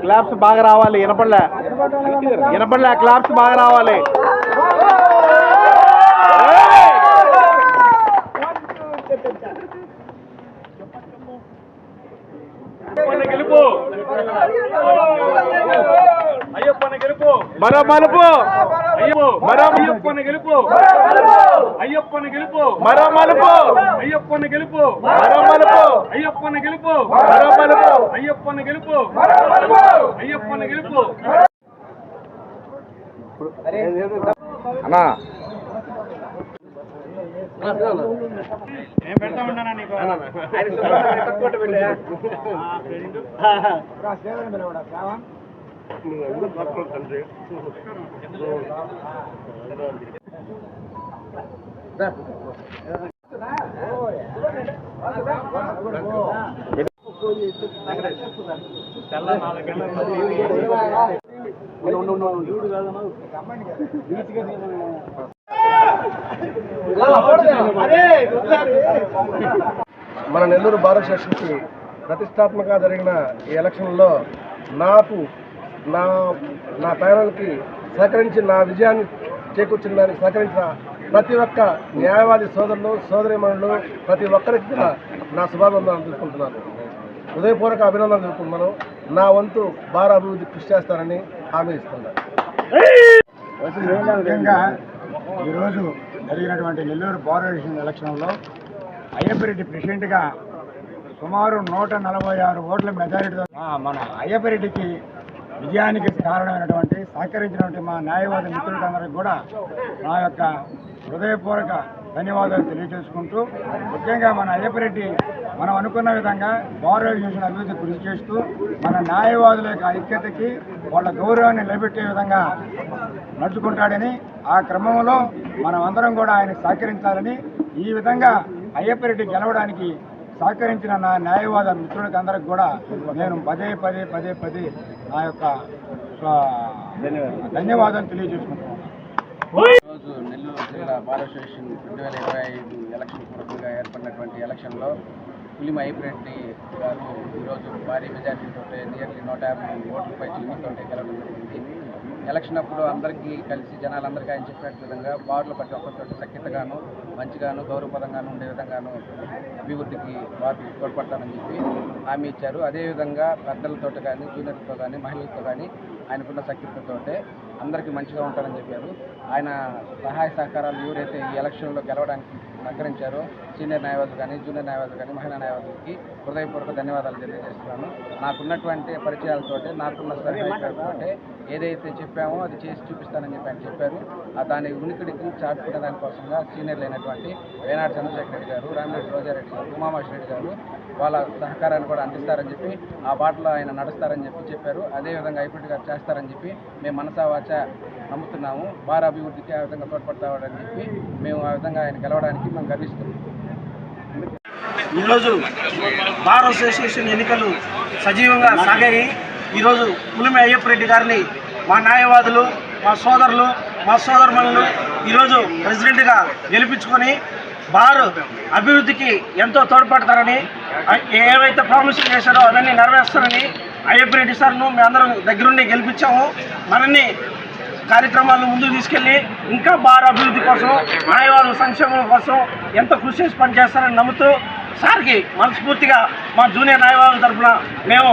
Claps బాగా రావాలి వినపడలే. వినపడలే claps బాగా రావాలి. గెలుపు. మరో మలుపు అయ్యో మరో అయ్యప్పన గెలుపు అయ్యప్పన గెలుపు మరో మలుపు అయ్యప్పన గెలుపు మరో మలుపు అయ్యప్పన గెలుపు మరో మలుపు అయ్యప్పన గెలుపు అయ్యప్పన గెలుపు అన్నా మన నెల్లూరు భారత ప్రతిష్టాత్మక జరిగిన ఈ ఎలక్షన్లో నాకు నా నా ప్యానల్కి సహకరించి నా విజయాన్ని చేకూర్చిన దానికి సహకరించిన ప్రతి ఒక్క న్యాయవాది సోదరులు సోదరిమణులు ప్రతి ఒక్కరికి కూడా నా శుభాభివందనాలు తెలుపుకుంటున్నాను. హృదయపూర్వక అభినందనలు తెలుపుకుంటున్నాను. నా వంతు భార అభివృద్ధి కృషి చేస్తానని హామీ ఇస్తున్నాను. ముఖ్యంగా ఈరోజు జరిగినటువంటి నెల్లూరు భారతదేశం ఎలక్షన్లో అయ్యప్పరెడ్డి ప్రెసిడెంట్గా సుమారు నూట నలభై ఆరు ఓట్ల మెజారిటీతో ఆ, మన అయ్యప్పరెడ్డికి విజయానికి కారణమైనటువంటి సహకరించినటువంటి మా న్యాయవాది మిత్రులందరికీ కూడా నా యొక్క హృదయపూర్వక ధన్యవాదాలు తెలియజేసుకుంటూ ముఖ్యంగా మన అయ్యప్పరెడ్డి మనం అనుకున్న విధంగా భారతదేశం అభివృద్ధి కృషి చేస్తూ మన న్యాయవాదుల యొక్క ఐక్యతకి వాళ్ళ గౌరవాన్ని నిలబెట్టే విధంగా నడుచుకుంటాడని ఆ క్రమంలో మనం అందరం కూడా ఆయన సహకరించాలని ఈ విధంగా అయ్యప్పరెడ్డి గెలవడానికి సహకరించిన నా న్యాయవాద మిత్రులకు అందరికి కూడా నేను పదే పదే పదే పదే నా యొక్క ధన్యవాదాలు. తెలియజేసుకుంటున్నాను. ఈరోజు నెల్లూరు జిల్లా బార్ అసోసియేషన్ రెండు వేల ఇరవై ఐదు ఎలక్షన్ పూర్వకంగా ఏర్పడినటువంటి ఎలక్షన్లో పులిమ ఐపిరెడ్డి గారు ఈరోజు భారీ మెజార్టీతో నియర్లీ నూట యాభై ఓట్లపై చిన్నతో గెలవడం జరిగింది. ఎలక్షన్ అప్పుడు అందరికీ కలిసి జనాలందరికీ ఆయన చెప్పినట్టు విధంగా వార్డులు ప్రతి ఒక్కరితో సఖ్యతగాను మంచిగాను గౌరవపదంగాను ఉండే విధంగాను అభివృద్ధికి వారు తోడ్పడతానని చెప్పి హామీ ఇచ్చారు. అదేవిధంగా పెద్దలతో కానీ జూనియర్లతో కానీ మహిళలతో కానీ ఆయనకున్న సఖ్యతతోటే అందరికీ మంచిగా ఉంటారని చెప్పారు. ఆయన సహాయ సహకారాలు ఎవరైతే ఈ ఎలక్షన్లో గెలవడానికి సహకరించారో సీనియర్ న్యాయవాదులు కానీ జూనియర్ న్యాయవాదులు కానీ మహిళా న్యాయవాదులకి హృదయపూర్వక ధన్యవాదాలు తెలియజేస్తున్నాను. నాకున్నటువంటి పరిచయాలతోటే నాకున్న సర్టిఫికేట్తోటే ఏదైతే చెప్పామో అది చేసి చూపిస్తానని చెప్పి ఆయన చెప్పారు. దాని ఉనికిడికి చాటుకునే దానికోసంగా సీనియర్లు అయినటువంటి వేనాడు చంద్రశేఖర్ రెడ్డి గారు రామిరెడ్డి రోజారెడ్డి గారు ఉమామహేష్ రెడ్డి గారు వాళ్ళ సహకారాన్ని కూడా అందిస్తారని చెప్పి ఆ బాటలో ఆయన నడుస్తారని చెప్పి చెప్పారు. అదేవిధంగా ఐపీటీ గారు చేస్తారని చెప్పి మేము మనసా వాచ నమ్ముతున్నాము. భార అభివృద్ధికి ఆ విధంగా తోడ్పడతామని చెప్పి మేము ఆ విధంగా ఆయన గెలవడానికి మేము గర్విస్తున్నాం. ఈరోజు బార్ అసోసియేషన్ ఎన్నికలు సజీవంగా సాగాయి. ఈరోజు పులిమి అయ్యప్ప రెడ్డి గారిని మా న్యాయవాదులు మా సోదరులు మా సోదరుమణులు ఈరోజు ప్రెసిడెంట్గా గెలిపించుకొని బార్ అభివృద్ధికి ఎంతో తోడ్పడతారని ఏవైతే ప్రామిస్ చేశారో అవన్నీ నెరవేరుస్తారని అయ్యప్ప రెడ్డి సార్ను మేము అందరం దగ్గరుండి గెలిపించాము. మనల్ని కార్యక్రమాలను ముందుకు తీసుకెళ్ళి ఇంకా బార్ అభివృద్ధి కోసం మాయవాళ్ళ సంక్షేమం కోసం ఎంతో కృషి చేసి పనిచేస్తారని నమ్ముతూ సార్కి మనస్ఫూర్తిగా మా జూనియర్ నాయవాళ్ళ తరఫున మేము